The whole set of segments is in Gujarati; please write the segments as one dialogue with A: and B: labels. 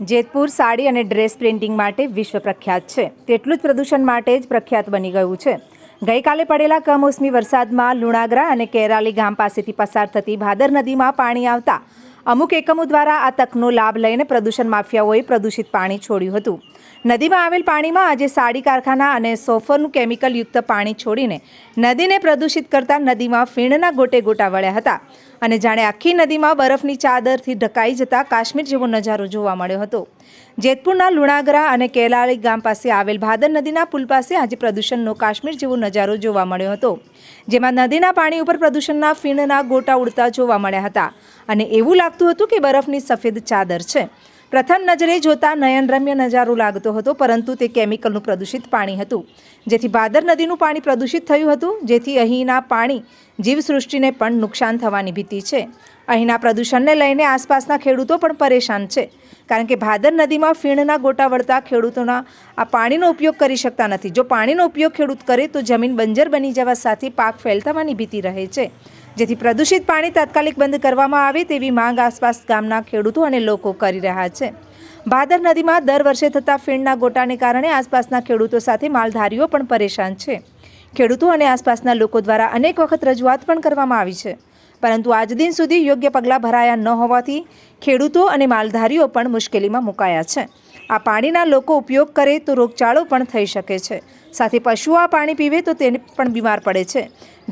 A: જેતપુર સાડી અને ડ્રેસ પ્રિન્ટિંગ માટે વિશ્વ પ્રખ્યાત છે. તેટલું જ પ્રદૂષણ માટે જ પ્રખ્યાત બની ગયું છે. ગઈકાલે પડેલા કમોસમી વરસાદમાં લુણાગરા અને કેરાલી ગામ પાસેથી પસાર થતી ભાદર નદીમાં પાણી આવતા અમુક એકમો દ્વારા આ તકનો લાભ લઈને પ્રદૂષણ માફિયાઓએ પ્રદૂષિત પાણી છોડ્યું હતું. નદીમાં આવેલ પાણીમાં આજે સાડી કારખાના અને સોફરનું કેમિકલયુક્ત પાણી છોડીને નદીને પ્રદૂષિત કરતા નદીમાં ફીણના ગોટે ગોટા વળ્યા હતા. અને જાણે આખી નદીમાં બરફની ચાદરથી ઢકાઈ જતા કાશ્મીર જેવો નજારો જોવા મળ્યો હતો. જેતપુરના લુણાગરા અને કેલાળી ગામ પાસે આવેલ ભાદર નદીના પુલ પાસે આજે પ્રદૂષણનો કાશ્મીર જેવો નજારો જોવા મળ્યો હતો. જેમાં નદીના પાણી ઉપર પ્રદૂષણના ફીણના ગોટા ઉડતા જોવા મળ્યા હતા. અને એવું લાગતું હતું કે બરફની સફેદ ચાદર છે. પ્રથમ નજરે જોતા નયનરમ્ય નજારો લાગતો હતો, પરંતુ તે કેમિકલનું પ્રદૂષિત પાણી હતું. જેથી ભાદર નદીનું પાણી પ્રદૂષિત થયું હતું, જેથી અહીંના પાણી જીવસૃષ્ટિને પણ નુકસાન થવાની ભીતિ છે. અહીંના પ્રદૂષણને લઈને આસપાસના ખેડૂતો પણ પરેશાન છે, કારણ કે ભાદર નદીમાં ફીણના ગોટા વળતા ખેડૂતોના આ પાણીનો ઉપયોગ કરી શકતા નથી. જો પાણીનો ઉપયોગ ખેડૂત કરે, તો જમીન બંજર બની જવા સાથે પાક ફેલ થવાની ભીતિ રહે છે. જેથી પ્રદૂષિત પાણી તાત્કાલિક બંધ કરવામાં આવે તેવી માંગ આસપાસ ગામના ખેડૂતો અને લોકો કરી રહ્યા છે. ભાદર નદીમાં દર વર્ષે થતા ફીણના ગોટાને કારણે આસપાસના ખેડૂતો સાથે માલધારીઓ પણ પરેશાન છે. ખેડૂતો અને આસપાસના લોકો દ્વારા અનેક વખત રજૂઆત પણ કરવામાં આવી છે. પરંતુ આજ દિન સુધી યોગ્ય પગલાં ભરાયા ન હોવાથી ખેડૂતો અને માલધારીઓ પણ મુશ્કેલીમાં મુકાયા છે. આ પાણીના લોકો ઉપયોગ કરે તો રોગચાળો પણ થઈ શકે છે. સાથે પશુઓ આ પાણી પીવે તો તેને પણ બીમાર પડે છે.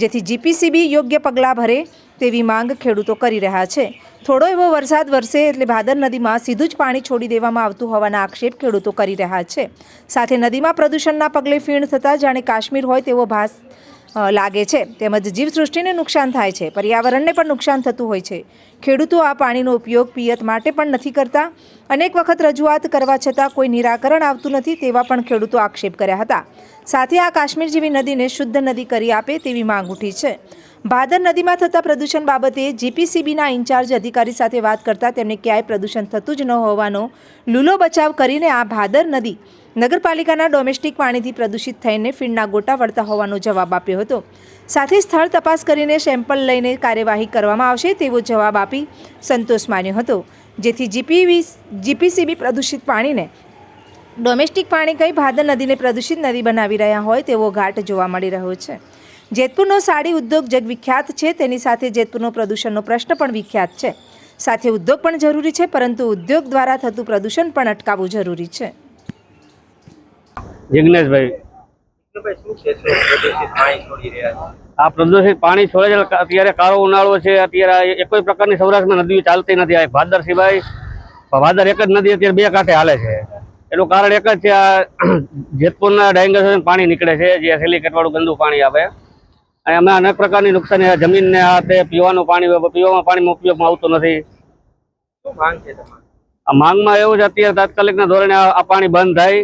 A: જેથી જીપીસીબી યોગ્ય પગલાં ભરે તેવી માંગ ખેડૂતો કરી રહ્યા છે. થોડો એવો વરસાદ વરસે એટલે ભાદર નદીમાં સીધું જ પાણી છોડી દેવામાં આવતું હોવાના આક્ષેપ ખેડૂતો કરી રહ્યા છે. સાથે નદીમાં પ્રદૂષણના પગલે ફીણ થતાં જાણે કાશ્મીર હોય તેવો ભાસ લાગે છે. તેમજ જીવસૃષ્ટિને નુકસાન થાય છે. પર્યાવરણને પણ નુકસાન થતું હોય છે. ખેડૂતો આ પાણીનો ઉપયોગ પિયત માટે પણ નથી કરતા. અનેક વખત રજૂઆત કરવા છતાં કોઈ નિરાકરણ આવતું નથી તેવા પણ ખેડૂતો આક્ષેપ કર્યા હતા. સાથે આ કાશ્મીર જેવી નદીને શુદ્ધ નદી કરી આપે તેવી માંગ ઉઠી છે. ભાદર નદીમાં થતા પ્રદૂષણ બાબતે જીપીસીબીના ઇન્ચાર્જ અધિકારી સાથે વાત કરતાં તેમણે ક્યાંય પ્રદૂષણ થતું જ ન હોવાનો લૂલો બચાવ કરીને આ ભાદર નદી નગરપાલિકાના ડોમેસ્ટિક પાણીથી પ્રદૂષિત થઈને ફીણના ગોટા વળતા હોવાનો જવાબ આપ્યો હતો. સાથે સ્થળ તપાસ કરીને સેમ્પલ લઈને કાર્યવાહી કરવામાં આવશે તેવો જવાબ આપી સંતોષ માન્યો હતો. જેથી જીપીવી જીપીસીબી પ્રદૂષિત પાણીને ડોમેસ્ટિક પાણી કઈ ભાદર નદીને પ્રદૂષિત નદી બનાવી રહ્યા હોય તેવો ઘાટ જોવા મળી રહ્યો છે. જેતપુરનો સાડી ઉદ્યોગ જગવિખ્યાત છે. તેની સાથે જેતપુરનો પ્રદૂષણનો પ્રશ્ન પણ વિખ્યાત છે. સાથે ઉદ્યોગ પણ જરૂરી છે પરંતુ ઉદ્યોગ દ્વારા થતું પ્રદૂષણ પણ અટકાવવું જરૂરી છે.
B: જિગ્નેશભાઈ. આ પ્રદૂષિત પાણી છોડે છે અત્યારે કાળો ઉનાળો છે અત્યારે કોઈ પ્રકારની સૌરાષ્ટ્રમાં નદીઓ ચાલતી નથી. આ ભાદર સિવાય ભાદર એક જ નદી અત્યારે બે કાંઠે હાલે છે. એનું કારણ એક જ છે આ જેતપુરના ડાયંગર પાણી નીકળે છે જે સિલિકેટ વાળું ગંદુ પાણી આવે. અને અમે અનેક પ્રકારની નુકસાની જમીનને આ તે પીવાનું પાણી પીવામાં પાણીમાં ઉપયોગમાં આવતું નથી.
C: શું માંગ છે તમારી?
B: આ માંગમાં એવું છે અત્યારે તાત્કાલિકના ધોરણે આ આ પાણી બંધ થાય.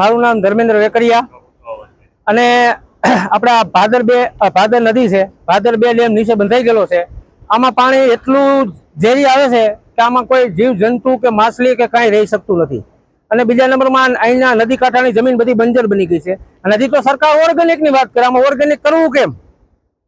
D: મારું નામ ધર્મેન્દ્ર વેકરિયા અને આપણા ભાદર બે ભાદર નદી છે. ભાદર બે ડેમ નીચે બંધાઈ ગયેલો છે. આમાં પાણી એટલું ઝેરી આવે છે કે આમાં કોઈ જીવ જંતુ કે માછલી કે કાંઈ રહી શકતું નથી. અને બીજા નંબરમાં અહીંના નદી કાંઠાની જમીન બધી બંજર બની ગઈ છે. અને હજી તો સરકાર ઓર્ગેનિકની વાત કરે આમાં ઓર્ગેનિક કરવું કેમ?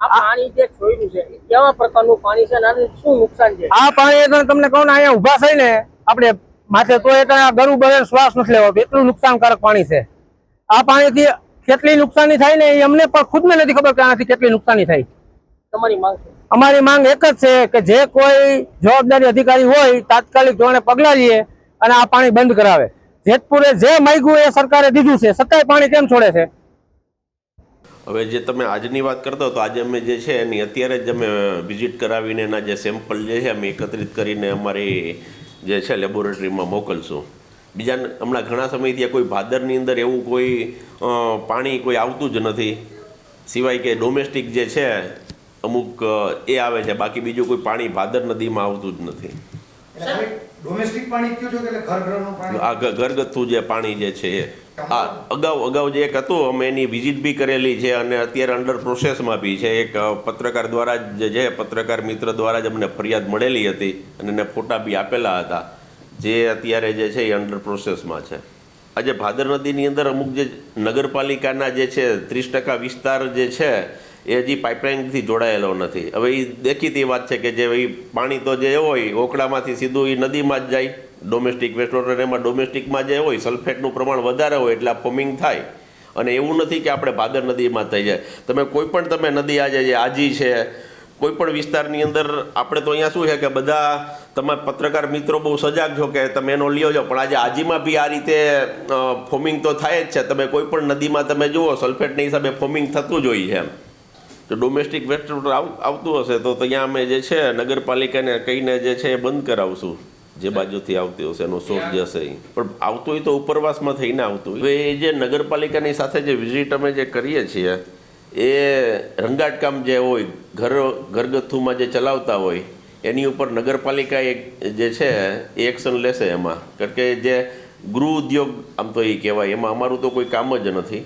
E: આ પાણી જે છોડ્યું છે કેવા પ્રકારનું પાણી છે શું નુકસાન છે?
D: આ પાણી તો તમને કહું ને અહીંયા ઊભા થઈને આપણે માથે તો ગરુ બરે શ્વાસ નથી લેવાતો એટલું નુકસાનકારક પાણી છે. આ પાણીથી કેટલી નુકસાની થાય ને એ અમને પણ ખુદને નથી ખબર કે આનાથી કેટલી નુકસાની થાય.
E: તમારી માંગ
D: અમારી માંગ એક જ છે કે જે કોઈ જવાબદારી અધિકારી હોય તાત્કાલિક ધોરણે પગલાં લઈએ અને આ પાણી બંધ કરાવે. જેતપુરે જે માગ્યું એ સરકારે દીધું છે. છતાંય પાણી કેમ છોડે છે?
F: હવે જે તમે આજની વાત કરતા તો આજે અમે જે છે એની અત્યારે જ અમે વિઝિટ કરાવીને એના જે સેમ્પલ જે છે અમે એકત્રિત કરીને અમારી જે છે લેબોરેટરીમાં મોકલશું. બીજા હમણાં ઘણા સમયથી કોઈ ભાદરની અંદર એવું કોઈ પાણી કોઈ આવતું જ નથી. સિવાય કે ડોમેસ્ટિક જે છે અમુક એ આવે છે. બાકી બીજું કોઈ પાણી ભાદર નદીમાં આવતું જ નથી.
G: ડોમેસ્ટિક પાણી કયો છો એટલે ઘર ઘરનું પાણી?
F: આ ઘરગથ્થુ જે પાણી જે છે એ. આ અગાઉ અગાઉ જે એક હતું અમે એની વિઝિટ બી કરેલી છે અને અત્યારે અંડર પ્રોસેસમાં બી છે. એક પત્રકાર દ્વારા જ જે પત્રકાર મિત્ર દ્વારા જ અમને ફરિયાદ મળેલી હતી અને એને ફોટા બી આપેલા હતા જે અત્યારે જે છે એ અંડર પ્રોસેસમાં છે. આજે ભાદર નદીની અંદર અમુક જે નગરપાલિકાના જે છે ત્રીસ ટકા વિસ્તાર જે છે એ હજી પાઇપલાઇનથી જોડાયેલો નથી. હવે એ દેખીતી વાત છે કે જે પાણી તો જે હોય ઓકળામાંથી સીધું એ નદીમાં જ જાય. ડોમેસ્ટિક વેસ્ટ વોટર એમાં ડોમેસ્ટિકમાં જે હોય સલ્ફેટનું પ્રમાણ વધારે હોય એટલે આ ફોમિંગ થાય. અને એવું નથી કે આપણે ભાદર નદીમાં થઈ જાય. તમે કોઈ પણ તમે નદી આજે જે આજી છે, કોઈ પણ વિસ્તારની અંદર આપણે તો અહીંયા શું છે કે બધા તમારા પત્રકાર મિત્રો બહુ સજાગ છો કે તમે એનો લ્યો છો. પણ આજે આજીમાં બી આ રીતે ફોમિંગ તો થાય જ છે. તમે કોઈ પણ નદીમાં તમે જુઓ સલ્ફેટના હિસાબે ફોમિંગ થતું જ હોય છે એમ. તો ડોમેસ્ટિક વેસ્ટ આવ- આવતું હશે તો ત્યાં અમે જે છે નગરપાલિકાને કહીને જે છે એ બંધ કરાવશું. જે બાજુથી આવતી હશે, એનો સોર્સ જે હશે પણ આવતું હોય તો ઉપરવાસમાં થઈને આવતું હોય. એ જે નગરપાલિકાની સાથે જે વિઝિટ અમે જે કરીએ છીએ, એ રંગાટકામ જે હોય, ઘર, ઘરગથ્થુમાં જે ચલાવતા હોય, એની ઉપર નગરપાલિકા એક જે છે એ એક્શન લેશે એમાં. કારણ કે જે ગૃહ ઉદ્યોગ, આમ તો એ કહેવાય, એમાં અમારું તો કોઈ કામ જ નથી.